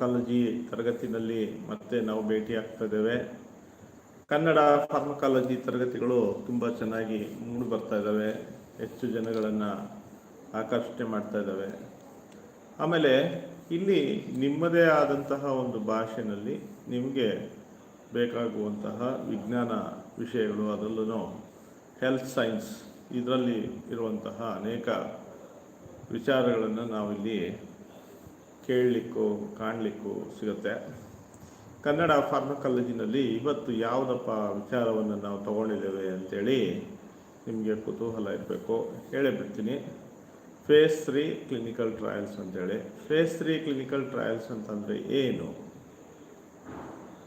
Pharmacology ತರಗತಿನಲ್ಲಿ ಮತ್ತೆ ನಾವು ಭೇಟಿ ಆಗ್ತಾ ಕನ್ನಡ ಫಾರ್ಮಕಾಲಜಿ ತರಗತಿಗಳು ತುಂಬ ಚೆನ್ನಾಗಿ ಮೂಡಿ ಬರ್ತಾ ಇದ್ದಾವೆ. ಹೆಚ್ಚು ಜನಗಳನ್ನು ಆಕರ್ಷಣೆ ಮಾಡ್ತಾ ಇದ್ದಾವೆ. ಆಮೇಲೆ ಇಲ್ಲಿ ನಿಮ್ಮದೇ ಆದಂತಹ ಒಂದು ಭಾಷೆನಲ್ಲಿ ನಿಮಗೆ ಬೇಕಾಗುವಂತಹ ವಿಜ್ಞಾನ ವಿಷಯಗಳು ಅದರಲ್ಲೂ ಹೆಲ್ತ್ ಸೈನ್ಸ್ ಇದರಲ್ಲಿ ಇರುವಂತಹ ಅನೇಕ ವಿಚಾರಗಳನ್ನು ನಾವಿಲ್ಲಿ ಕೇಳಲಿಕ್ಕೂ ಕಾಣಲಿಕ್ಕೂ ಸಿಗುತ್ತೆ. ಕನ್ನಡ ಫಾರ್ಮಕಾಲಜಿನಲ್ಲಿ ಇವತ್ತು ಯಾವುದಪ್ಪ ವಿಚಾರವನ್ನು ನಾವು ತಗೊಂಡಿದ್ದೇವೆ ಅಂತೇಳಿ ನಿಮಗೆ ಕುತೂಹಲ ಇರಬೇಕು. ಹೇಳೇ ಬಿಡ್ತೀನಿ ಫೇಸ್ ತ್ರೀ ಕ್ಲಿನಿಕಲ್ ಟ್ರಯಲ್ಸ್ ಅಂತೇಳಿ. ಫೇಸ್ ತ್ರೀ ಕ್ಲಿನಿಕಲ್ ಟ್ರಯಲ್ಸ್ ಅಂತಂದರೆ ಏನು?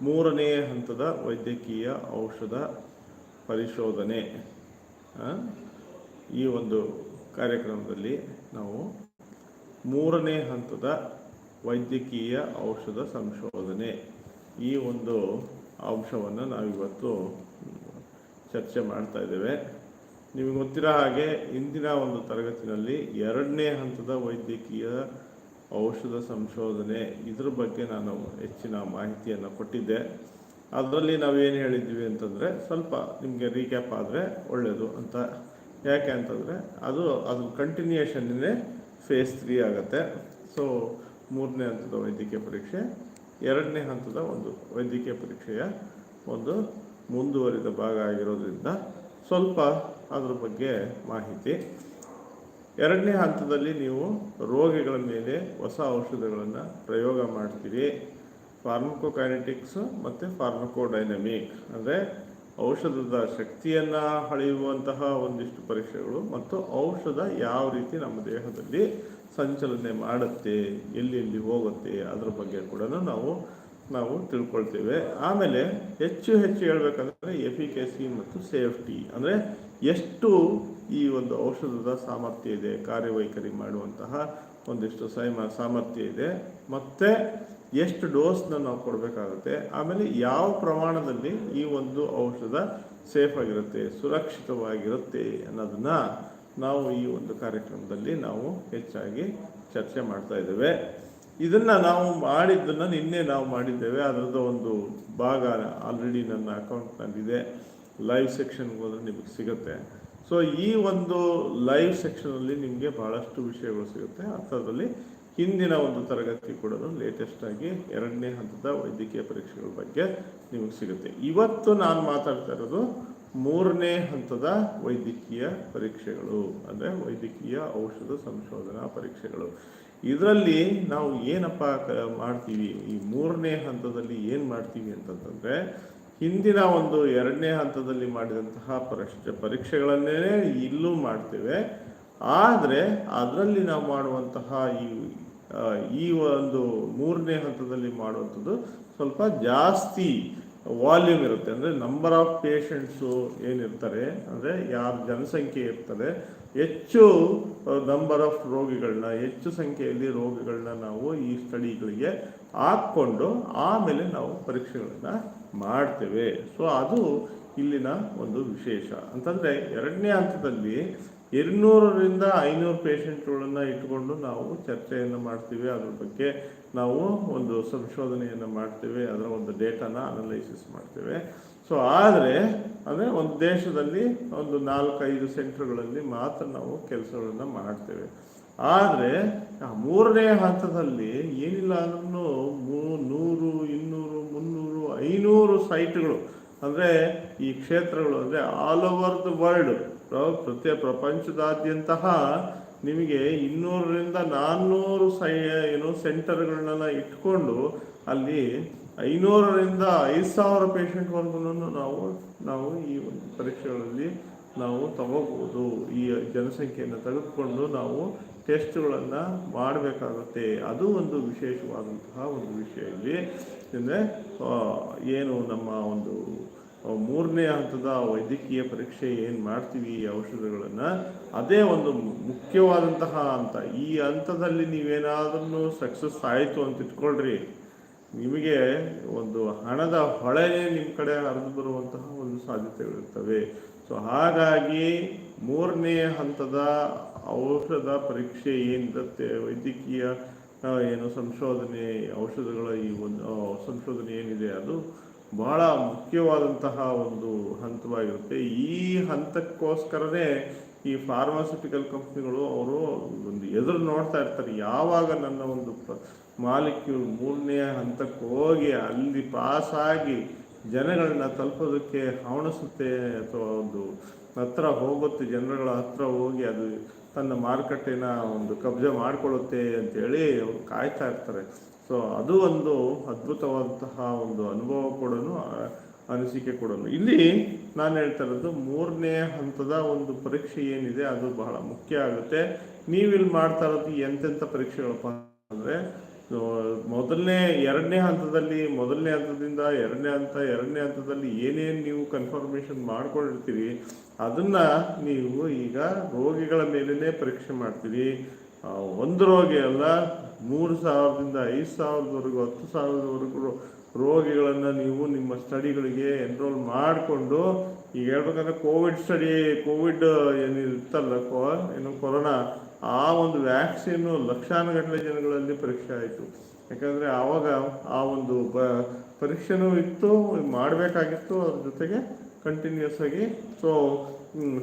ಮೂರನೇ ಹಂತದ ವೈದ್ಯಕೀಯ ಔಷಧ ಪರಿಶೋಧನೆ. ಈ ಒಂದು ಕಾರ್ಯಕ್ರಮದಲ್ಲಿ ನಾವು ಮೂರನೇ ಹಂತದ ವೈದ್ಯಕೀಯ ಔಷಧ ಸಂಶೋಧನೆ. ಈ ಒಂದು ಅಂಶವನ್ನು ನಾವಿವತ್ತು ಚರ್ಚೆ ಮಾಡ್ತಾ ಇದ್ದೇವೆ. ನಿಮಗೆ ಗೊತ್ತಿರೋ ಹಾಗೆ ಇಂದಿನ ಒಂದು ತರಗತಿನಲ್ಲಿ ಎರಡನೇ ಹಂತದ ವೈದ್ಯಕೀಯ ಔಷಧ ಸಂಶೋಧನೆ. ಇದ್ರ ಬಗ್ಗೆ ನಾನು ಹೆಚ್ಚಿನ ಮಾಹಿತಿಯನ್ನು ಕೊಟ್ಟಿದ್ದೆ. ಅದರಲ್ಲಿ ನಾವೇನು ಹೇಳಿದ್ವಿ ಅಂತಂದರೆ ಸ್ವಲ್ಪ ನಿಮಗೆ ರೀಕ್ಯಾಪ್ ಆದರೆ ಒಳ್ಳೆಯದು ಅಂತ. ಯಾಕೆ ಅಂತಂದರೆ ಅದು ಅದು ಕಂಟಿನ್ಯೂಯೇಷನ್ನೇ ಫೇಸ್ ತ್ರೀ ಆಗುತ್ತೆ. ಸೊ ಮೂರನೇ ಹಂತದ ವೈದ್ಯಕೀಯ ಪರೀಕ್ಷೆ, ಎರಡನೇ ಹಂತದ ಒಂದು ವೈದ್ಯಕೀಯ ಪರೀಕ್ಷೆಯ ಒಂದು ಮುಂದುವರಿದ ಭಾಗ ಆಗಿರೋದ್ರಿಂದ ಸ್ವಲ್ಪ ಅದ್ರ ಬಗ್ಗೆ ಮಾಹಿತಿ. ಎರಡನೇ ಹಂತದಲ್ಲಿ ನೀವು ರೋಗಿಗಳ ಮೇಲೆ ಹೊಸ ಔಷಧಗಳನ್ನು ಪ್ರಯೋಗ ಮಾಡ್ತೀರಿ. ಫಾರ್ಮಕೋಕೈನೆಟಿಕ್ಸ್ ಮತ್ತು ಫಾರ್ಮಕೋಡೈನಮಿಕ್ ಅಂದರೆ ಔಷಧದ ಶಕ್ತಿಯನ್ನು ಅಳೆಯುವಂತಹ ಒಂದಿಷ್ಟು ಪರೀಕ್ಷೆಗಳು ಮತ್ತು ಔಷಧ ಯಾವ ರೀತಿ ನಮ್ಮ ದೇಹದಲ್ಲಿ ಸಂಚಲನೆ ಮಾಡುತ್ತೆ ಎಲ್ಲೆಲ್ಲಿ ಎಲ್ಲಿ ಹೋಗುತ್ತೆ ಅದ್ರ ಬಗ್ಗೆ ಕೂಡ ನಾವು ನಾವು ತಿಳ್ಕೊಳ್ತೇವೆ. ಆಮೇಲೆ ಹೆಚ್ಚು ಹೆಚ್ಚು ಹೇಳ್ಬೇಕಂದ್ರೆ ಎಫಿಕೆಸಿ ಮತ್ತು ಸೇಫ್ಟಿ. ಅಂದರೆ ಎಷ್ಟು ಈ ಒಂದು ಔಷಧದ ಸಾಮರ್ಥ್ಯ ಇದೆ, ಕಾರ್ಯವೈಖರಿ ಮಾಡುವಂತಹ ಒಂದಿಷ್ಟು ಸೈಮ, ಸಾಮರ್ಥ್ಯ ಇದೆ, ಮತ್ತು ಎಷ್ಟು ಡೋಸ್ನ ನಾವು ಕೊಡಬೇಕಾಗುತ್ತೆ, ಆಮೇಲೆ ಯಾವ ಪ್ರಮಾಣದಲ್ಲಿ ಈ ಒಂದು ಔಷಧ ಸೇಫ್ ಆಗಿರುತ್ತೆ, ಸುರಕ್ಷಿತವಾಗಿರುತ್ತೆ ಅನ್ನೋದನ್ನ ನಾವು ಈ ಒಂದು ಕಾರ್ಯಕ್ರಮದಲ್ಲಿ ನಾವು ಹೆಚ್ಚಾಗಿ ಚರ್ಚೆ ಮಾಡ್ತಾ ಇದ್ದೇವೆ. ಇದನ್ನ ನಾವು ಮಾಡಿದ್ದನ್ನು ನಿನ್ನೆ ನಾವು ಮಾಡಿದ್ದೇವೆ. ಅದರದ್ದು ಒಂದು ಭಾಗ ಆಲ್ರೆಡಿ ನನ್ನ ಅಕೌಂಟ್ನಲ್ಲಿದೆ ಲೈವ್ ಸೆಕ್ಷನ್ಗೆ ಹೋದ್ರೆ ನಿಮಗೆ ಸಿಗುತ್ತೆ. ಸೊ ಈ ಒಂದು ಲೈವ್ ಸೆಕ್ಷನಲ್ಲಿ ನಿಮಗೆ ಬಹಳಷ್ಟು ವಿಷಯಗಳು ಸಿಗುತ್ತೆ. ಅಂಥದ್ರಲ್ಲಿ ಹಿಂದಿನ ಒಂದು ತರಗತಿ ಕೂಡ ಲೇಟೆಸ್ಟ್ ಆಗಿ ಎರಡನೇ ಹಂತದ ವೈದ್ಯಕೀಯ ಪರೀಕ್ಷೆಗಳ ಬಗ್ಗೆ ನಿಮಗೆ ಸಿಗುತ್ತೆ. ಇವತ್ತು ನಾನು ಮಾತಾಡ್ತಾ ಇರೋದು ಮೂರನೇ ಹಂತದ ವೈದ್ಯಕೀಯ ಪರೀಕ್ಷೆಗಳು, ಅಂದರೆ ವೈದ್ಯಕೀಯ ಔಷಧ ಸಂಶೋಧನಾ ಪರೀಕ್ಷೆಗಳು. ಇದರಲ್ಲಿ ನಾವು ಏನಪ್ಪ ಮಾಡ್ತೀವಿ? ಈ ಮೂರನೇ ಹಂತದಲ್ಲಿ ಏನು ಮಾಡ್ತೀವಿ ಅಂತಂತಂದರೆ, ಹಿಂದಿನ ಒಂದು ಎರಡನೇ ಹಂತದಲ್ಲಿ ಮಾಡಿದಂತಹ ಪರೀಕ್ಷೆ ಪರೀಕ್ಷೆಗಳನ್ನೇ ಇಲ್ಲೂ ಮಾಡ್ತೇವೆ. ಆದರೆ, ಅದರಲ್ಲಿ ನಾವು ಮಾಡುವಂತಹ ಈ ಈ ಒಂದು ಮೂರನೇ ಹಂತದಲ್ಲಿ ಮಾಡುವಂಥದ್ದು ಸ್ವಲ್ಪ ಜಾಸ್ತಿ. ವಾಲ್ಯೂಮ್ ಇರುತ್ತೆ. ಅಂದರೆ ನಂಬರ್ ಆಫ್ ಪೇಷಂಟ್ಸು ಏನಿರ್ತಾರೆ, ಅಂದರೆ ಯಾರ ಜನಸಂಖ್ಯೆ ಇರ್ತದೆ, ಹೆಚ್ಚು ನಂಬರ್ ಆಫ್ ರೋಗಿಗಳನ್ನ ಹೆಚ್ಚು ಸಂಖ್ಯೆಯಲ್ಲಿ ರೋಗಿಗಳನ್ನ ನಾವು ಈ ಸ್ಟಡಿಗಳಿಗೆ ಹಾಕ್ಕೊಂಡು ಆಮೇಲೆ ನಾವು ಪರೀಕ್ಷೆಗಳನ್ನ ಮಾಡ್ತೇವೆ. ಸೊ ಅದು ಇಲ್ಲಿನ ಒಂದು ವಿಶೇಷ. ಅಂತಂದರೆ ಎರಡನೇ ಹಂತದಲ್ಲಿ ಎರಡುನೂರರಿಂದ ಐನೂರು ಪೇಷಂಟ್ಗಳನ್ನು ಇಟ್ಕೊಂಡು ನಾವು ಚರ್ಚೆಯನ್ನು ಮಾಡ್ತೀವಿ. ಅದ್ರ ಬಗ್ಗೆ ನಾವು ಒಂದು ಸಂಶೋಧನೆಯನ್ನು ಮಾಡ್ತೇವೆ, ಅದರ ಒಂದು ಡೇಟಾನ ಅನಲೈಸಿಸ್ ಮಾಡ್ತೇವೆ. ಸೊ ಆದರೆ, ಅಂದರೆ ಒಂದು ದೇಶದಲ್ಲಿ ಒಂದು ನಾಲ್ಕೈದು ಸೆಂಟ್ರ್ಗಳಲ್ಲಿ ಮಾತ್ರ ನಾವು ಕೆಲಸಗಳನ್ನು ಮಾಡ್ತೇವೆ. ಆದರೆ, ಆ ಮೂರನೇ ಹಂತದಲ್ಲಿ ಏನಿಲ್ಲ ಅಂದ್ರೂ ಮೂ- ನೂರು, ಇನ್ನೂರು, ಮುನ್ನೂರು, ಐನೂರು ಸೈಟ್ಗಳು, ಅಂದರೆ ಈ ಕ್ಷೇತ್ರಗಳು ಅಂದರೆ ಆಲ್ ಓವರ್ ದ ವರ್ಲ್ಡ್ ಪ್ರತಿ ಪ್ರಪಂಚದಾದ್ಯಂತಹ ನಿಮಗೆ ಇನ್ನೂರರಿಂದ ನಾನ್ನೂರು ಸೈ ಏನು ಸೆಂಟರ್ಗಳನ್ನೆಲ್ಲ ಇಟ್ಕೊಂಡು ಅಲ್ಲಿ ಐನೂರರಿಂದ ಐದು ಸಾವಿರ ಪೇಷಂಟ್ವರೆಗೂ ನಾವು ನಾವು ಈ ಒಂದು ಪರೀಕ್ಷೆಗಳಲ್ಲಿ ನಾವು ತಗೋಬೋದು. ಈ ಜನಸಂಖ್ಯೆಯನ್ನು ತೆಗೆದುಕೊಂಡು ನಾವು ಟೆಸ್ಟ್ಗಳನ್ನು ಮಾಡಬೇಕಾಗುತ್ತೆ. ಅದು ಒಂದು ವಿಶೇಷವಾದಂತಹ ಒಂದು ವಿಷಯ ಇಲ್ಲಿ. ಅಂದರೆ ಏನು ನಮ್ಮ ಒಂದು ಮೂರನೇ ಹಂತದ ವೈದ್ಯಕೀಯ ಪರೀಕ್ಷೆ ಏನು ಮಾಡ್ತೀವಿ ಈ ಔಷಧಗಳನ್ನು, ಅದೇ ಒಂದು ಮುಖ್ಯವಾದಂತಹ ಹಂತ. ಈ ಹಂತದಲ್ಲಿ ನೀವೇನಾದ್ರೂ ಸಕ್ಸಸ್ ಆಯಿತು ಅಂತ ಇಟ್ಕೊಳ್ರಿ. ನಿಮಗೆ ಒಂದು ಹಣದ ಹೊಳೆನೇ ನಿಮ್ಮ ಕಡೆ ಹರಿದು ಬರುವಂತಹ ಒಂದು ಸಾಧ್ಯತೆಗಳಿರ್ತವೆ. ಸೊ ಹಾಗಾಗಿ ಮೂರನೇ ಹಂತದ ಔಷಧ ಪರೀಕ್ಷೆ ಏನಿರುತ್ತೆ ವೈದ್ಯಕೀಯ ಏನು ಸಂಶೋಧನೆ, ಔಷಧಗಳ ಈ ಒಂದು ಸಂಶೋಧನೆ ಏನಿದೆ ಅದು? ಬಹಳ ಮುಖ್ಯವಾದಂತಹ ಒಂದು ಹಂತವಾಗಿರುತ್ತೆ. ಈ ಹಂತಕ್ಕೋಸ್ಕರನೇ ಈ ಫಾರ್ಮಾಸ್ಯೂಟಿಕಲ್ ಕಂಪ್ನಿಗಳು ಅವರು ಒಂದು ಎದುರು ನೋಡ್ತಾ ಇರ್ತಾರೆ. ಯಾವಾಗ ನನ್ನ ಒಂದು ಮಾಲಿಕ್ಯೂಲ್ ಮೂರನೇ ಹಂತಕ್ಕೆ ಹೋಗಿ ಅಲ್ಲಿ ಪಾಸಾಗಿ ಜನಗಳನ್ನ ತಲುಪೋದಕ್ಕೆ ಹವಣಿಸುತ್ತೆ ಅಥವಾ ಒಂದು ಹತ್ರ ಹೋಗುತ್ತೆ, ಜನಗಳ ಹತ್ರ ಹೋಗಿ ಅದು ತನ್ನ ಮಾರುಕಟ್ಟೆನ ಒಂದು ಕಬ್ಜೆ ಮಾಡಿಕೊಳ್ಳುತ್ತೆ ಅಂತೇಳಿ ಅವ್ರು ಕಾಯ್ತಾ ಇರ್ತಾರೆ. ಸೊ ಅದು ಒಂದು ಅದ್ಭುತವಾದಂತಹ ಒಂದು ಅನುಭವ ಕೂಡ ಅನಿಸಿಕೆ ಕೂಡ ಇಲ್ಲಿ ನಾನು ಹೇಳ್ತಾ ಇರೋದು ಮೂರನೇ ಹಂತದ ಒಂದು ಪರೀಕ್ಷೆ ಏನಿದೆ, ಅದು ಬಹಳ ಮುಖ್ಯ ಆಗುತ್ತೆ. ನೀವಿಲ್ಲಿ ಮಾಡ್ತಾ ಇರೋದು ಎಂತೆಂಥ ಪರೀಕ್ಷೆಗಳಪ್ಪ ಅಂದರೆ ಮೊದಲನೇ, ಎರಡನೇ ಹಂತದಲ್ಲಿ, ಮೊದಲನೇ ಹಂತದಿಂದ ಎರಡನೇ ಹಂತ, ಎರಡನೇ ಹಂತದಲ್ಲಿ ಏನೇನು ನೀವು ಕನ್ಫರ್ಮೇಷನ್ ಮಾಡ್ಕೊಂಡಿರ್ತೀರಿ, ಅದನ್ನ ನೀವು ಈಗ ರೋಗಿಗಳ ಮೇಲೇ ಪರೀಕ್ಷೆ ಮಾಡ್ತೀರಿ. ಒಂದು ರೋಗಿ ಅಲ್ಲ, ಮೂರು ಸಾವಿರದಿಂದ ಐದು ಸಾವಿರದವರೆಗೂ, ಹತ್ತು ಸಾವಿರದವರೆಗೂ ರೋಗಿಗಳನ್ನು ನೀವು ನಿಮ್ಮ ಸ್ಟಡಿಗಳಿಗೆ ಎನ್ರೋಲ್ ಮಾಡಿಕೊಂಡು, ಈಗ ಹೇಳ್ಬೇಕಂದ್ರೆ ಕೋವಿಡ್ ಸ್ಟಡಿ, ಕೋವಿಡ್ ಏನಿರುತ್ತಲ್ಲ, ಕೋ, ಏನು ಕೊರೋನಾ, ಆ ಒಂದು ವ್ಯಾಕ್ಸಿನ್ ಲಕ್ಷಾನುಗಟ್ಟಲೆ ಜನಗಳಲ್ಲಿ ಪರೀಕ್ಷೆ ಆಯಿತು. ಯಾಕಂದರೆ ಆವಾಗ ಆ ಒಂದು ಬ, ಪರೀಕ್ಷೆನೂ ಇತ್ತು, ಮಾಡಬೇಕಾಗಿತ್ತು, ಅದ್ರ ಜೊತೆಗೆ ಕಂಟಿನ್ಯೂಸ್ ಆಗಿ ಸೊ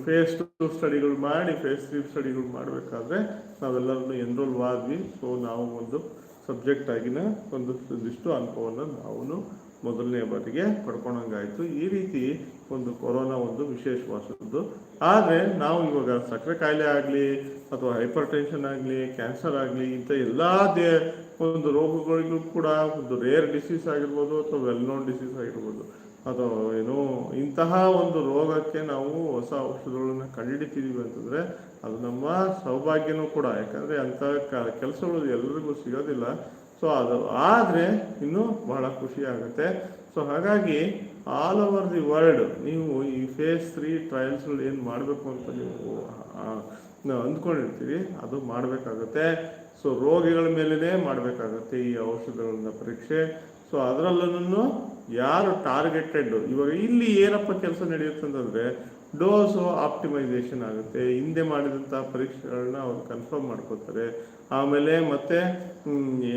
ಫೇಸ್ ಟು ಸ್ಟಡಿಗಳು ಮಾಡಿ ಫೇಸ್ ತ್ರೀ ಸ್ಟಡಿಗಳು ಮಾಡಬೇಕಾದ್ರೆ ನಾವೆಲ್ಲರನ್ನು ಎನ್ರೋಲ್ ಆದ್ವಿ. ಸೊ ನಾವು ಒಂದು ಸಬ್ಜೆಕ್ಟ್ ಆಗಿನ ಒಂದು ಒಂದಿಷ್ಟು ಅನುಭವವನ್ನು ನಾವು ಮೊದಲನೇ ಬಾರಿಗೆ ಪಡ್ಕೊಂಡಂಗಾಯ್ತು. ಈ ರೀತಿ ಒಂದು ಕೊರೋನಾ ಒಂದು ವಿಶೇಷವಾದದ್ದು. ಆದರೆ, ನಾವು ಇವಾಗ ಸಕ್ಕರೆ ಕಾಯಿಲೆ ಆಗಲಿ, ಅಥವಾ ಹೈಪರ್ ಟೆನ್ಷನ್ ಆಗಲಿ ಕ್ಯಾನ್ಸರ್ ಆಗಲಿ, ಇಂಥ ಎಲ್ಲ ದೇ ಒಂದು ರೋಗಗಳಿಗೂ ಕೂಡ ಒಂದು ರೇರ್ ಡಿಸೀಸ್ ಆಗಿರ್ಬೋದು, ಅಥವಾ ವೆಲ್ ನೋನ್ ಡಿಸೀಸ್ ಆಗಿರ್ಬೋದು ಅಥವಾ ಏನು ಇಂತಹ ಒಂದು ರೋಗಕ್ಕೆ ನಾವು ಹೊಸ ಔಷಧಗಳನ್ನ ಕಂಡುಹಿಡಿತೀವಿ ಅಂತಂದ್ರೆ ಅದು ನಮ್ಮ ಸೌಭಾಗ್ಯನೂ ಕೂಡ. ಯಾಕಂದ್ರೆ ಅಂಥ ಕೆಲಸಗಳು ಎಲ್ಲರಿಗೂ ಸಿಗೋದಿಲ್ಲ. ಸೊ ಅದು ಆದರೆ ಇನ್ನೂ ಬಹಳ ಖುಷಿ ಆಗುತ್ತೆ. ಸೊ ಹಾಗಾಗಿ ಆಲ್ ಓವರ್ ದಿ ವರ್ಲ್ಡ್ ನೀವು ಈ ಫೇಸ್ ತ್ರೀ ಟ್ರಯಲ್ಸ್ಗಳು ಏನು ಮಾಡಬೇಕು ಅಂತ ನಾವು ಅಂದ್ಕೊಂಡಿರ್ತೀವಿ ಅದು ಮಾಡಬೇಕಾಗುತ್ತೆ. ಸೊ ರೋಗಿಗಳ ಮೇಲೇ ಮಾಡಬೇಕಾಗುತ್ತೆ ಈ ಔಷಧಗಳನ್ನ ಪರೀಕ್ಷೆ. ಸೊ ಅದರಲ್ಲೂ ಯಾರು ಟಾರ್ಗೆಟೆಡ್ ಇವಾಗ ಇಲ್ಲಿ ಏನಪ್ಪ ಕೆಲಸ ನಡೆಯುತ್ತೆ ಅಂತಂದರೆ ಡೋಸು ಆಪ್ಟಿಮೈಸೇಷನ್ ಆಗುತ್ತೆ. ಹಿಂದೆ ಮಾಡಿದಂಥ ಪರೀಕ್ಷೆಗಳನ್ನ ಅವ್ರು ಕನ್ಫರ್ಮ್ ಮಾಡ್ಕೋತಾರೆ. ಆಮೇಲೆ ಮತ್ತೆ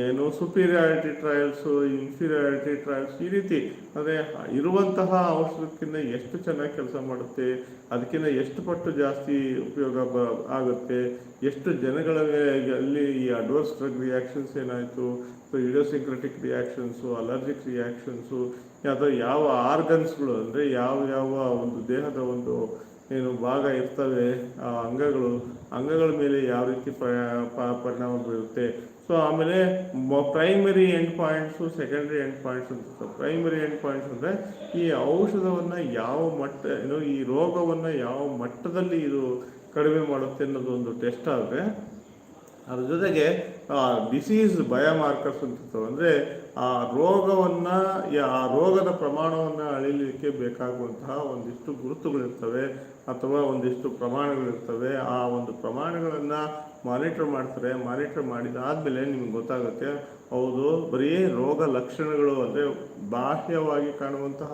ಏನು ಸುಪೀರಿಯಾರಿಟಿ ಟ್ರಯಲ್ಸು ಇನ್ಫೀರಿಯಾರಿಟಿ ಟ್ರಯಲ್ಸ್ ಈ ರೀತಿ. ಅಂದರೆ ಇರುವಂತಹ ಔಷಧಕ್ಕಿಂತ ಎಷ್ಟು ಚೆನ್ನಾಗಿ ಕೆಲಸ ಮಾಡುತ್ತೆ, ಅದಕ್ಕಿಂತ ಎಷ್ಟು ಪಟ್ಟು ಜಾಸ್ತಿ ಉಪಯೋಗ ಬ, ಆಗುತ್ತೆ, ಎಷ್ಟು ಜನಗಳ ಅಲ್ಲಿ ಈ ಅಡ್ವರ್ಸ್ ಡ್ರಗ್ ರಿಯಾಕ್ಷನ್ಸ್ ಏನಾಯಿತು so idiosyncratic reactions allergic reactions ಅಥವಾ ಯಾವ ಆರ್ಗನ್ಸ್ಗಳು ಅಂದರೆ ಯಾವ ಯಾವ ಒಂದು ದೇಹದ ಒಂದು ಏನು ಭಾಗ ಇರ್ತವೆ, ಆ ಅಂಗಗಳು, ಅಂಗಗಳ ಮೇಲೆ ಯಾವ ರೀತಿ ಪರಿಣಾಮ ಬೀರುತ್ತೆ? ಸೊ ಆಮೇಲೆ primary end points secondary end points ಅಂತ ಪ್ರೈಮರಿ ಎಂಡ್ ಪಾಯಿಂಟ್ಸ್ ಅಂದರೆ ಈ ಔಷಧವನ್ನು ಯಾವ ಮಟ್ಟ, ಏನು ಈ ರೋಗವನ್ನು ಯಾವ ಮಟ್ಟದಲ್ಲಿ ಇದು ಕಡಿಮೆ ಮಾಡುತ್ತೆ ಅನ್ನೋದು ಒಂದು ಟೆಸ್ಟ್ ಆದರೆ, ಅದ್ರ ಜೊತೆಗೆ ಡಿಸೀಸ್ ಬಯೋಮಾರ್ಕರ್ಸ್ ಅಂತ ಅಂದರೆ ಆ ರೋಗವನ್ನು ಆ ರೋಗದ ಪ್ರಮಾಣವನ್ನು ಅಳಿಲಿಕ್ಕೆ ಬೇಕಾಗುವಂತಹ ಒಂದಿಷ್ಟು ಗುರುತುಗಳಿರ್ತವೆ ಅಥವಾ ಒಂದಿಷ್ಟು ಪ್ರಮಾಣಗಳಿರ್ತವೆ. ಆ ಒಂದು ಪ್ರಮಾಣಗಳನ್ನು ಮಾನಿಟರ್ ಮಾಡ್ತಾರೆ. ಮಾನಿಟರ್ ಮಾಡಿದಾದ್ಮೇಲೆ ನಿಮ್ಗೆ ಗೊತ್ತಾಗುತ್ತೆ ಹೌದು, ಬರೀ ರೋಗ ಲಕ್ಷಣಗಳು ಅಂದರೆ ಬಾಹ್ಯವಾಗಿ ಕಾಣುವಂತಹ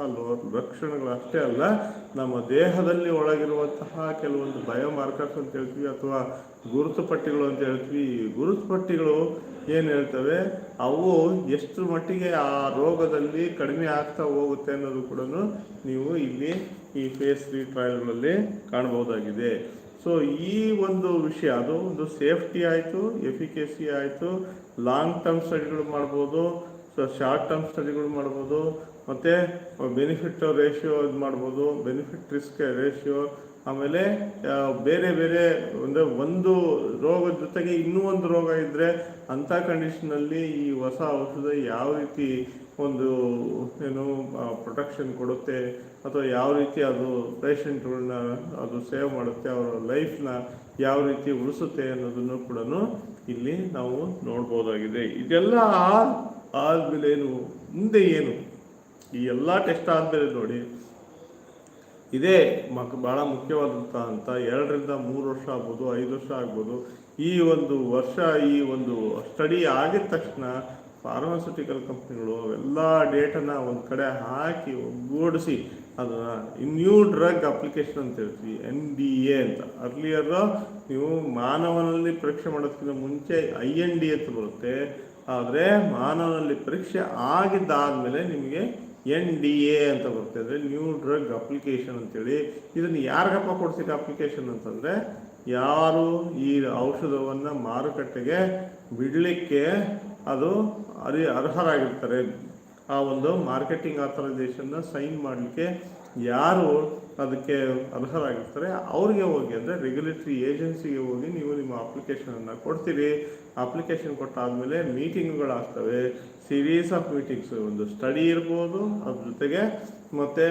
ಲಕ್ಷಣಗಳು ಅಷ್ಟೇ ಅಲ್ಲ, ನಮ್ಮ ದೇಹದಲ್ಲಿ ಒಳಗಿರುವಂತಹ ಕೆಲವೊಂದು ಬಯೋಮಾರ್ಕರ್ಸ್ ಅಂತ ಹೇಳ್ತೀವಿ ಅಥವಾ ಗುರುತು ಪಟ್ಟಿಗಳು ಅಂತ ಹೇಳ್ತೀವಿ. ಈ ಗುರುತು ಪಟ್ಟಿಗಳು ಏನು ಹೇಳ್ತವೆ? ಅವು ಎಷ್ಟು ಮಟ್ಟಿಗೆ ಆ ರೋಗದಲ್ಲಿ ಕಡಿಮೆ ಆಗ್ತಾ ಹೋಗುತ್ತೆ ಅನ್ನೋದು ಕೂಡ ನೀವು ಇಲ್ಲಿ ಈ ಫೇಸ್ ತ್ರೀ ಟ್ರಯಲ್ಗಳಲ್ಲಿ ಕಾಣಬಹುದಾಗಿದೆ. ಸೊ ಈ ಒಂದು ವಿಷಯ, ಅದು ಒಂದು ಸೇಫ್ಟಿ ಆಯಿತು, ಎಫಿಕೇಸಿ ಆಯಿತು, ಲಾಂಗ್ ಟರ್ಮ್ ಸ್ಟಡಿಗಳು ಮಾಡ್ಬೋದು, ಸೊ ಶಾರ್ಟ್ ಟರ್ಮ್ ಸ್ಟಡಿಗಳು ಮಾಡ್ಬೋದು, ಮತ್ತು ಬೆನಿಫಿಟ್ ರೇಷಿಯೋ ಇದು ಮಾಡ್ಬೋದು, ಬೆನಿಫಿಟ್ ರಿಸ್ಕ್ ರೇಷಿಯೋ, ಆಮೇಲೆ ಬೇರೆ ಬೇರೆ ಅಂದರೆ ಒಂದು ರೋಗದ ಜೊತೆಗೆ ಇನ್ನೂ ಒಂದು ರೋಗ ಇದ್ದರೆ ಅಂಥ ಕಂಡೀಷನಲ್ಲಿ ಈ ಹೊಸ ಔಷಧ ಯಾವ ರೀತಿ ಒಂದು ಏನು ಪ್ರೊಟೆಕ್ಷನ್ ಕೊಡುತ್ತೆ ಅಥವಾ ಯಾವ ರೀತಿ ಅದು ಪೇಷಂಟ್ಗಳನ್ನ ಅದು ಸೇವ್ ಮಾಡುತ್ತೆ, ಅವರ ಲೈಫ್ನ ಯಾವ ರೀತಿ ಉಳಿಸುತ್ತೆ ಅನ್ನೋದನ್ನು ಕೂಡ ಇಲ್ಲಿ ನಾವು ನೋಡ್ಬೋದಾಗಿದೆ. ಇದೆಲ್ಲ ಆದ್ ಆದ್ಮೇಲೆ ಏನು ಮುಂದೆ ಏನು? ಈ ಎಲ್ಲ ಟೆಸ್ಟ್ ಆದಮೇಲೆ ನೋಡಿ. ಇದೇ ಮಕ್ ಭಾಳ ಮುಖ್ಯವಾದಂಥ ಅಂತ ಎರಡರಿಂದ ಮೂರು ವರ್ಷ ಆಗ್ಬೋದು, ಐದು ವರ್ಷ ಆಗ್ಬೋದು. ಈ ಒಂದು ವರ್ಷ, ಈ ಒಂದು ಸ್ಟಡಿ ಆಗಿದ ತಕ್ಷಣ ಫಾರ್ಮಾಸ್ಯೂಟಿಕಲ್ ಕಂಪ್ನಿಗಳು ಎಲ್ಲ ಡೇಟನ್ನ ಒಂದು ಕಡೆ ಹಾಕಿ ಒಗ್ಗೂಡಿಸಿ ಅದನ್ನ ನ್ಯೂ ಡ್ರಗ್ ಅಪ್ಲಿಕೇಶನ್ ಅಂತ ಹೇಳ್ತೀವಿ ಎನ್ ಡಿ ಎ ಅಂತ. ಅರ್ಲಿಯರ್ ನೀವು ಮಾನವನಲ್ಲಿ ಪರೀಕ್ಷೆ ಮಾಡೋದಕ್ಕಿಂತ ಮುಂಚೆ ಐ ಎನ್ ಡಿ ಅಂತ ಬರುತ್ತೆ. ಆದರೆ ಮಾನವನಲ್ಲಿ ಪರೀಕ್ಷೆ ಆಗಿದ್ದಾದ್ಮೇಲೆ ನಿಮಗೆ ಎನ್ ಡಿ ಎ ಅಂತ ಬರುತ್ತೆ. ಅಂದರೆ ನ್ಯೂ ಡ್ರಗ್ ಅಪ್ಲಿಕೇಶನ್ ಅಂತೇಳಿ. ಇದನ್ನು ಯಾರಿಗಪ್ಪ ಕೊಡ್ತೀರಿ ಅಪ್ಲಿಕೇಶನ್ ಅಂತಂದರೆ ಯಾರು ಈ ಔಷಧವನ್ನು ಮಾರುಕಟ್ಟೆಗೆ ಬಿಡಲಿಕ್ಕೆ ಅದು ಅರಿ ಅರ್ಹರಾಗಿರ್ತಾರೆ. ಆ ಒಂದು ಮಾರ್ಕೆಟಿಂಗ್ ಆಥರೈಸೇಷನ್ನ ಸೈನ್ ಮಾಡಲಿಕ್ಕೆ ಯಾರು ಅದಕ್ಕೆ ಅರ್ಹರಾಗಿರ್ತಾರೆ, ಅವ್ರಿಗೆ ಹೋಗಿ ಅಂದರೆ ರೆಗ್ಯುಲೇಟರಿ ಏಜೆನ್ಸಿಗೆ ಹೋಗಿ ನೀವು ನಿಮ್ಮ ಅಪ್ಲಿಕೇಶನನ್ನು ಕೊಡ್ತೀರಿ. ಅಪ್ಲಿಕೇಶನ್ ಕೊಟ್ಟಾದಮೇಲೆ ಮೀಟಿಂಗ್ಗಳಾಗ್ತವೆ. ಸೀರೀಸ್ ಆಫ್ ಮೀಟಿಂಗ್ಸ್, ಒಂದು ಸ್ಟಡಿ ಇರ್ಬೋದು, ಅದ್ರ ಜೊತೆಗೆ ಮತ್ತು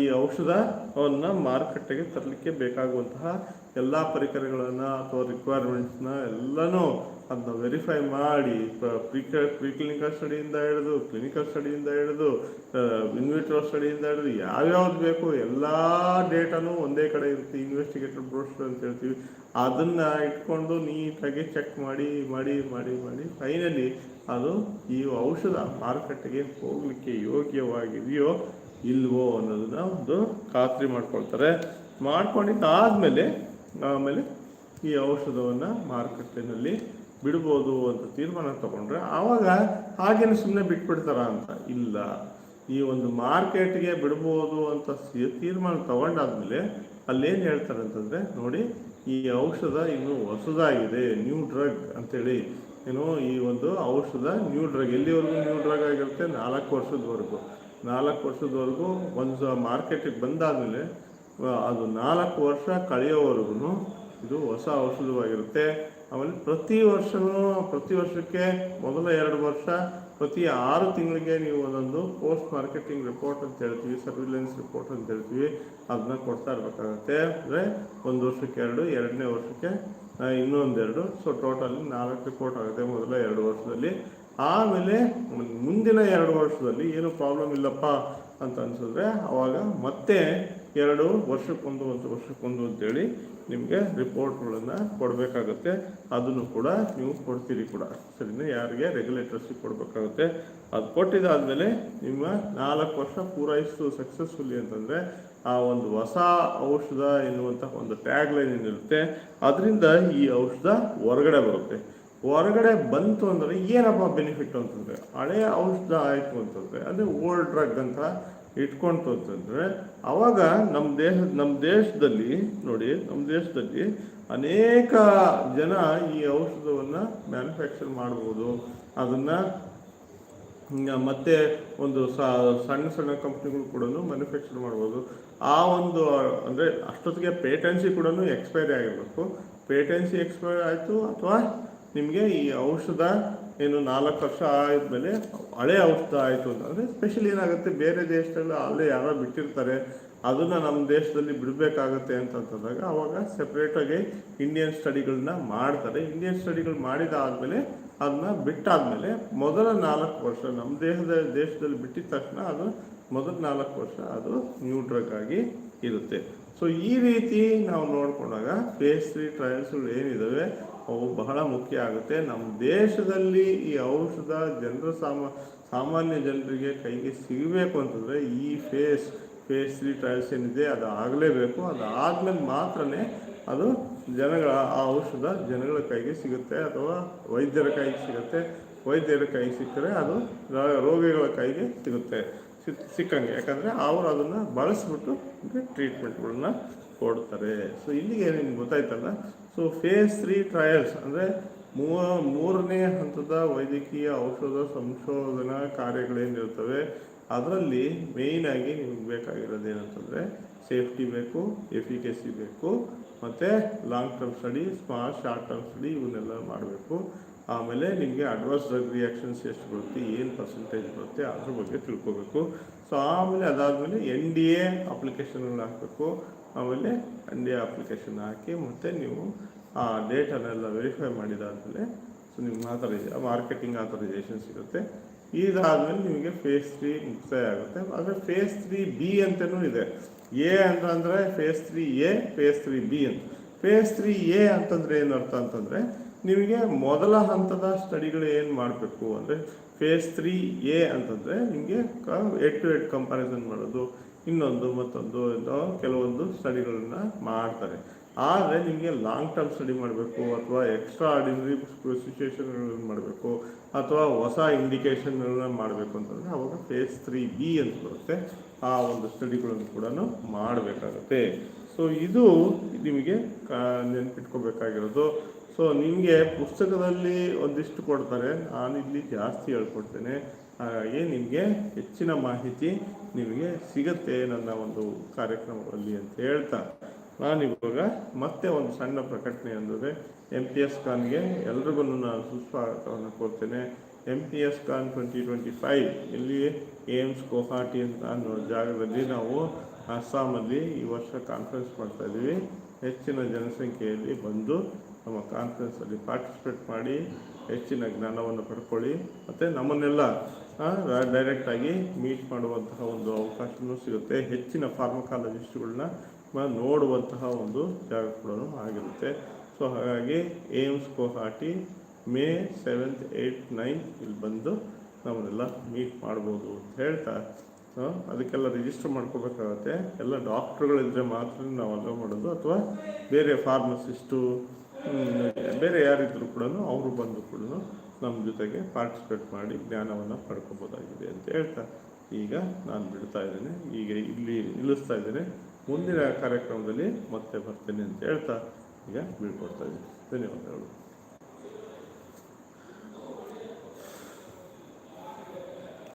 ಈ ಔಷಧವನ್ನು ಮಾರುಕಟ್ಟೆಗೆ ತರಲಿಕ್ಕೆ ಬೇಕಾಗುವಂತಹ ಎಲ್ಲ ಪರಿಕರಗಳನ್ನು ಅಥವಾ ರಿಕ್ವೈರ್ಮೆಂಟ್ಸ್ನ ಎಲ್ಲನೂ ಅದನ್ನ ವೆರಿಫೈ ಮಾಡಿ ಪ್ರೀ ಕ್ಲಿನಿಕಲ್ ಸ್ಟಡಿಯಿಂದ ಹಿಡಿದು ಕ್ಲಿನಿಕಲ್ ಸ್ಟಡಿಯಿಂದ ಹಿಡಿದು ಇನ್ವಿಟ್ರೋ ಸ್ಟಡಿಯಿಂದ ಹಿಡಿದು ಯಾವ್ಯಾವ್ದು ಬೇಕು ಎಲ್ಲ ಡೇಟಾನು ಒಂದೇ ಕಡೆ ಇರುತ್ತೆ ಇನ್ವೆಸ್ಟಿಗೇಟರ್ ಬ್ರೋಷರ್ ಅಂತ ಹೇಳ್ತೀವಿ. ಅದನ್ನ ಇಟ್ಕೊಂಡು ನೀಟಾಗಿ ಚೆಕ್ ಮಾಡಿ ಮಾಡಿ ಮಾಡಿ ಮಾಡಿ ಫೈನಲಿ ಅದು ಈ ಔಷಧ ಮಾರುಕಟ್ಟೆಗೆ ಹೋಗ್ಲಿಕ್ಕೆ ಯೋಗ್ಯವಾಗಿದೆಯೋ ಇಲ್ವೋ ಅನ್ನೋದನ್ನ ಒಂದು ಖಾತ್ರಿ ಮಾಡ್ಕೊಳ್ತಾರೆ. ಮಾಡ್ಕೊಂಡಿದ್ದಾದ್ಮೇಲೆ, ಆಮೇಲೆ ಈ ಔಷಧವನ್ನು ಮಾರುಕಟ್ಟೆನಲ್ಲಿ ಬಿಡ್ಬೋದು ಅಂತ ತೀರ್ಮಾನ ತಗೊಂಡ್ರೆ ಆವಾಗ ಹಾಗೇನು ಸುಮ್ಮನೆ ಬಿಟ್ಬಿಡ್ತಾರ ಅಂತ. ಇಲ್ಲ, ಈ ಒಂದು ಮಾರ್ಕೆಟ್ಗೆ ಬಿಡ್ಬೋದು ಅಂತ ತೀರ್ಮಾನ ತಗೊಂಡಾದ್ಮೇಲೆ ಅಲ್ಲೇನು ಹೇಳ್ತಾರೆ ಅಂತಂದರೆ, ನೋಡಿ, ಈ ಔಷಧ ಇನ್ನು ಹೊಸದಾಗಿದೆ ನ್ಯೂ ಡ್ರಗ್ ಅಂತೇಳಿ. ಏನು, ಈ ಒಂದು ಔಷಧ ನ್ಯೂ ಡ್ರಗ್ ಎಲ್ಲಿವರೆಗೂ ನ್ಯೂ ಡ್ರಗ್ ಆಗಿರುತ್ತೆ? ನಾಲ್ಕು ವರ್ಷದವರೆಗೂ. ನಾಲ್ಕು ವರ್ಷದವರೆಗೂ ಒಂದು ಮಾರ್ಕೆಟಿಗೆ ಬಂದಾದಮೇಲೆ ಅದು ನಾಲ್ಕು ವರ್ಷ ಕಳೆಯೋವರೆಗೂ ಇದು ಹೊಸ ಔಷಧವಾಗಿರುತ್ತೆ. ಆಮೇಲೆ ಪ್ರತಿ ವರ್ಷವೂ ಪ್ರತಿ ವರ್ಷಕ್ಕೆ ಮೊದಲ ಎರಡು ವರ್ಷ ಪ್ರತಿ ಆರು ತಿಂಗಳಿಗೆ ನೀವು ಒಂದೊಂದು ಪೋಸ್ಟ್ ಮಾರ್ಕೆಟಿಂಗ್ ರಿಪೋರ್ಟ್ ಅಂತ ಹೇಳ್ತೀವಿ, ಸರ್ವಿಲೆನ್ಸ್ ರಿಪೋರ್ಟ್ ಅಂತ ಹೇಳ್ತೀವಿ, ಅದನ್ನ ಕೊಡ್ತಾ ಇರಬೇಕಾಗತ್ತೆ. ಅಂದರೆ ಒಂದು ವರ್ಷಕ್ಕೆ ಎರಡು, ಎರಡನೇ ವರ್ಷಕ್ಕೆ ಇನ್ನೊಂದೆರಡು ಸೊ ಟೋಟಲ್ ನಾಲ್ಕು ರಿಪೋರ್ಟ್ ಆಗುತ್ತೆ ಮೊದಲ ಎರಡು ವರ್ಷದಲ್ಲಿ. ಆಮೇಲೆ ಮುಂದಿನ ಎರಡು ವರ್ಷದಲ್ಲಿ ಏನು ಪ್ರಾಬ್ಲಮ್ ಇಲ್ಲಪ್ಪ ಅಂತ ಅನ್ಸಿದ್ರೆ, ಅವಾಗ ಮತ್ತೆ ಎರಡು ವರ್ಷಕ್ಕೊಂದು, ಒಂದು ವರ್ಷಕ್ಕೊಂದು ಅಂತೇಳಿ ನಿಮಗೆ ರಿಪೋರ್ಟ್ಗಳನ್ನು ಕೊಡಬೇಕಾಗುತ್ತೆ. ಅದನ್ನು ಕೂಡ ನೀವು ಕೊಡ್ತೀರಿ ಕೂಡ. ಸರಿನಾ? ಯಾರಿಗೆ? ರೆಗ್ಯುಲೇಟರ್ಸಿಗೆ ಕೊಡಬೇಕಾಗುತ್ತೆ. ಅದು ಕೊಟ್ಟಿದ್ದಾದ್ಮೇಲೆ ನಿಮ್ಮ ನಾಲ್ಕು ವರ್ಷ ಪೂರೈಸು ಸಕ್ಸಸ್ಫುಲಿ ಅಂತಂದರೆ ಆ ಒಂದು ಹೊಸ ಔಷಧ ಎನ್ನುವಂಥ ಒಂದು ಟ್ಯಾಗ್ ಲೈನ್ ಏನಿರುತ್ತೆ, ಅದರಿಂದ ಈ ಔಷಧ ಹೊರಗಡೆ ಬರುತ್ತೆ. ಹೊರಗಡೆ ಬಂತು ಅಂದರೆ ಏನಪ್ಪ ಬೆನಿಫಿಟ್ ಅಂತಂದರೆ? ಹಳೆಯ ಔಷಧ ಆಯಿತು ಅಂತಂದರೆ ಅದೇ ಓಲ್ಡ್ ಡ್ರಗ್ ಅಂತ ಇಟ್ಕೊಂತು ಅಂತಂದರೆ ಅವಾಗ ನಮ್ಮ ದೇಹ ನಮ್ಮ ದೇಶದಲ್ಲಿ ನೋಡಿ ನಮ್ಮ ದೇಶದಲ್ಲಿ ಅನೇಕ ಜನ ಈ ಔಷಧವನ್ನು ಮ್ಯಾನುಫ್ಯಾಕ್ಚರ್ ಮಾಡ್ಬೋದು. ಅದನ್ನು ಮತ್ತೆ ಒಂದು ಸಣ್ಣ ಸಣ್ಣ ಕಂಪ್ನಿಗಳು ಕೂಡ ಮ್ಯಾನುಫ್ಯಾಕ್ಚರ್ ಮಾಡ್ಬೋದು. ಆ ಒಂದು, ಅಂದರೆ ಅಷ್ಟೊತ್ತಿಗೆ ಪೇಟೆನ್ಸಿ ಕೂಡ ಎಕ್ಸ್ಪೈರಿ ಆಗಿರಬೇಕು. ಪೇಟೆನ್ಸಿ ಎಕ್ಸ್ಪೈರ್ ಆಯಿತು, ಅಥವಾ ನಿಮಗೆ ಈ ಔಷಧ ಏನು ನಾಲ್ಕು ವರ್ಷ ಆದಮೇಲೆ ಹಳೆ ಔಷಧ ಆಯಿತು ಅಂತಂದರೆ ಸ್ಪೆಷಲಿ ಏನಾಗುತ್ತೆ? ಬೇರೆ ದೇಶದಲ್ಲಿ ಅಲ್ಲೇ ಯಾರೋ ಬಿಟ್ಟಿರ್ತಾರೆ, ಅದನ್ನು ನಮ್ಮ ದೇಶದಲ್ಲಿ ಬಿಡಬೇಕಾಗತ್ತೆ ಅಂತಂದಾಗ ಅವಾಗ ಸಪ್ರೇಟಾಗಿ ಇಂಡಿಯನ್ ಸ್ಟಡಿಗಳನ್ನ ಮಾಡ್ತಾರೆ. ಇಂಡಿಯನ್ ಸ್ಟಡಿಗಳು ಮಾಡಿದಾದಮೇಲೆ ಅದನ್ನ ಬಿಟ್ಟಾದ್ಮೇಲೆ ಮೊದಲ ನಾಲ್ಕು ವರ್ಷ ನಮ್ಮ ದೇಹದ ದೇಶದಲ್ಲಿ ಬಿಟ್ಟಿದ ತಕ್ಷಣ ಅದು ಮೊದಲ ನಾಲ್ಕು ವರ್ಷ ಅದು ನ್ಯೂ ಡ್ರಗ್ ಆಗಿ ಇರುತ್ತೆ. ಸೊ ಈ ರೀತಿ ನಾವು ನೋಡಿಕೊಂಡಾಗ ಫೇಸ್ ತ್ರೀ ಟ್ರಯಲ್ಸ್ಗಳು ಏನಿದಾವೆ? ಅವು ಬಹಳ ಮುಖ್ಯ ಆಗುತ್ತೆ. ನಮ್ಮ ದೇಶದಲ್ಲಿ ಈ ಔಷಧ ಜನರ ಸಾಮ, ಸಾಮಾನ್ಯ ಜನರಿಗೆ ಕೈಗೆ ಸಿಗಬೇಕು ಅಂತಂದರೆ ಈ ಫೇಸ್ ಫೇಸ್ ತ್ರೀ ಟ್ರಯಲ್ಸ್ ಏನಿದೆ ಅದು ಆಗಲೇಬೇಕು. ಅದು ಮಾತ್ರನೇ ಅದು ಜನಗಳ, ಆ ಔಷಧ ಜನಗಳ ಕೈಗೆ ಸಿಗುತ್ತೆ ಅಥವಾ ವೈದ್ಯರ ಕೈಗೆ ಸಿಗುತ್ತೆ. ವೈದ್ಯರ ಕೈಗೆ ಸಿಕ್ಕರೆ ಅದು ರೋಗಿಗಳ ಕೈಗೆ ಸಿಗುತ್ತೆ. ಸಿಕ್ಕಂಗೆ. ಯಾಕಂದರೆ ಅವರು ಅದನ್ನು ಬಳಸ್ಬಿಟ್ಟು ಟ್ರೀಟ್ಮೆಂಟ್ಗಳನ್ನ ಕೊಡ್ತಾರೆ. ಸೊ ಇಲ್ಲಿಗೆ ನಿಮ್ಗೆ ಗೊತ್ತಾಯ್ತಲ್ಲ? ಸೊ ಫೇಸ್ ತ್ರೀ ಟ್ರಯಲ್ಸ್ ಅಂದರೆ ಮೂವ, ಮೂರನೇ ಹಂತದ ವೈದ್ಯಕೀಯ ಔಷಧ ಸಂಶೋಧನಾ ಕಾರ್ಯಗಳೇನಿರ್ತವೆ ಅದರಲ್ಲಿ ಮೇಯ್ನಾಗಿ ನಿಮ್ಗೆ ಬೇಕಾಗಿರೋದು ಏನಂತಂದರೆ ಸೇಫ್ಟಿ ಬೇಕು ಎಫಿಕೆಸಿ ಬೇಕು, ಮತ್ತು long term study small short term study ಇವನ್ನೆಲ್ಲ ಮಾಡಬೇಕು. ಆಮೇಲೆ ನಿಮಗೆ ಅಡ್ವಾನ್ಸ್ ಡ್ರಗ್ ರಿಯಾಕ್ಷನ್ಸ್ ಎಷ್ಟು ಬರುತ್ತೆ, ಏನು ಪರ್ಸೆಂಟೇಜ್ ಬರುತ್ತೆ ಅದ್ರ ಬಗ್ಗೆ ತಿಳ್ಕೊಬೇಕು. ಸೊ ಆಮೇಲೆ ಅದಾದಮೇಲೆ ಎನ್ ಡಿ ಎ ಅಪ್ಲಿಕೇಶನ್ಗಳನ್ನ ಹಾಕಬೇಕು. ಆಮೇಲೆ ಎನ್ ಡಿ ಎ ಅಪ್ಲಿಕೇಶನ್ ಹಾಕಿ ಮತ್ತು ನೀವು, ಆ ಡೇಟನ್ನೆಲ್ಲ ವೆರಿಫೈ ಮಾಡಿದಾದಮೇಲೆ ಸೊ ನಿಮ್ಗೆ ಆಥರೈಸ್ ಮಾರ್ಕೆಟಿಂಗ್ ಆಥರೈಸೇಷನ್ ಸಿಗುತ್ತೆ. ಇದಾದಮೇಲೆ ನಿಮಗೆ ಫೇಸ್ ತ್ರೀ ಮುಕ್ತಾಯ ಆಗುತ್ತೆ. ಆದರೆ ಫೇಸ್ ತ್ರೀ ಬಿ ಅಂತಲೂ ಇದೆ. ಎ ಅಂತ ಅಂದರೆ phase three A phase three B ಅಂತ. ಫೇಸ್ ತ್ರೀ ಎ ಅಂತಂದರೆ ಏನು ಅರ್ಥ ಅಂತಂದರೆ ನಿಮಗೆ ಮೊದಲ ಹಂತದ ಸ್ಟಡಿಗಳು ಏನು ಮಾಡಬೇಕು ಅಂದರೆ ಫೇಸ್ ತ್ರೀ ಎ ಅಂತಂದರೆ ನಿಮಗೆ ಎಡ್ ಟು ಎಡ್ ಕಂಪ್ಯಾರಿಸನ್ ಮಾಡೋದು, ಇನ್ನೊಂದು ಮತ್ತೊಂದು ಕೆಲವೊಂದು ಸ್ಟಡಿಗಳನ್ನು ಮಾಡ್ತಾರೆ. ಆದರೆ ನಿಮಗೆ ಲಾಂಗ್ ಟರ್ಮ್ ಸ್ಟಡಿ ಮಾಡಬೇಕು, ಅಥವಾ ಎಕ್ಸ್ಟ್ರಾ ಆರ್ಡಿನರಿ ಸಿಚುವೇಶನ್ಗಳನ್ನು ಮಾಡಬೇಕು, ಅಥವಾ ಹೊಸ ಇಂಡಿಕೇಶನ್ಗಳನ್ನ ಮಾಡಬೇಕು ಅಂತಂದರೆ ಅವಾಗ ಫೇಸ್ ತ್ರೀ ಬಿ ಅಂತ ಬರುತ್ತೆ. ಆ ಒಂದು ಸ್ಟಡಿಗಳನ್ನು ಕೂಡ ಮಾಡಬೇಕಾಗುತ್ತೆ. ಸೊ ಇದು ನಿಮಗೆ ನೆನ್ಪಿಟ್ಕೋಬೇಕಾಗಿರೋದು. ಸೊ ನಿಮಗೆ ಪುಸ್ತಕದಲ್ಲಿ ಒಂದಿಷ್ಟು ಕೊಡ್ತಾರೆ. ಇಲ್ಲಿ ಜಾಸ್ತಿ ಹೇಳ್ಕೊಡ್ತೇನೆ. ಹಾಗಾಗಿ ನಿಮಗೆ ಹೆಚ್ಚಿನ ಮಾಹಿತಿ ನಿಮಗೆ ಸಿಗತ್ತೆ ನನ್ನ ಒಂದು ಕಾರ್ಯಕ್ರಮದಲ್ಲಿ ಅಂತ ಹೇಳ್ತಾ. ನಾನಿವಾಗ ಮತ್ತೆ ಒಂದು ಸಣ್ಣ ಪ್ರಕಟಣೆ ಅಂದರೆ ಎಂ ಪಿ ಎಸ್ ಖಾನ್ಗೆ ಎಲ್ರಿಗೂ ನಾನು ಸುಸ್ವಾಗತವನ್ನು ಕೊಡ್ತೇನೆ M P S Khan twenty twenty five ಇಲ್ಲಿ ಏಮ್ಸ್ ಗುವಾಹಟಿ ಅಂತ ಅನ್ನೋ ಜಾಗದಲ್ಲಿ ನಾವು ಅಸ್ಸಾಮಲ್ಲಿ ಈ ವರ್ಷ ಕಾನ್ಫರೆನ್ಸ್ ಮಾಡ್ತಾ ಇದ್ದೀವಿ. ಹೆಚ್ಚಿನ ಜನಸಂಖ್ಯೆಯಲ್ಲಿ ಬಂದು ನಮ್ಮ ಕಾನ್ಫರೆನ್ಸಲ್ಲಿ ಪಾರ್ಟಿಸಿಪೇಟ್ ಮಾಡಿ ಹೆಚ್ಚಿನ ಜ್ಞಾನವನ್ನು ಪಡ್ಕೊಳ್ಳಿ. ಮತ್ತು ನಮ್ಮನ್ನೆಲ್ಲ ಡೈರೆಕ್ಟಾಗಿ ಮೀಟ್ ಮಾಡುವಂತಹ ಒಂದು ಅವಕಾಶವೂ ಸಿಗುತ್ತೆ. ಹೆಚ್ಚಿನ ಫಾರ್ಮಕಾಲಜಿಸ್ಟ್ಗಳನ್ನ ನೋಡುವಂತಹ ಒಂದು ಜಾಗ ಕೂಡ ಆಗಿರುತ್ತೆ. ಸೊ ಹಾಗಾಗಿ AIIMS Guwahati May seventh eight nine ಇಲ್ಲಿ ಬಂದು ನಮ್ಮನ್ನೆಲ್ಲ ಮೀಟ್ ಮಾಡ್ಬೋದು ಅಂತ ಹೇಳ್ತಾ ಅದಕ್ಕೆಲ್ಲ ರಿಜಿಸ್ಟರ್ ಮಾಡ್ಕೋಬೇಕಾಗತ್ತೆ. ಎಲ್ಲ ಡಾಕ್ಟ್ರುಗಳಿದ್ದರೆ ಮಾತ್ರ ನಾವು ಅಲೋ ಮಾಡೋದು. ಅಥವಾ ಬೇರೆ ಫಾರ್ಮಸಿಸ್ಟು ಬೇರೆ ಯಾರಿದ್ರು ಕೂಡ ಅವರು ಬಂದು ಕೂಡ ನಮ್ಮ ಜೊತೆಗೆ ಪಾರ್ಟಿಸಿಪೇಟ್ ಮಾಡಿ ಜ್ಞಾನವನ್ನು ಪಡ್ಕೋಬೋದಾಗಿದೆ ಅಂತ ಹೇಳ್ತಾ. ಈಗ ನಾನು ಬಿಡ್ತಾ ಇದ್ದೇನೆ. ಈಗ ಇಲ್ಲಿ ನಿಲ್ಲಿಸ್ತಾ ಇದ್ದೇನೆ. ಮುಂದಿನ ಕಾರ್ಯಕ್ರಮದಲ್ಲಿ ಮತ್ತೆ ಬರ್ತೇನೆ ಅಂತ ಹೇಳ್ತಾ ಈಗ ಬೀಳ್ಕೊಡ್ತಾ ಇದ್ದೀನಿ. ಧನ್ಯವಾದಗಳು.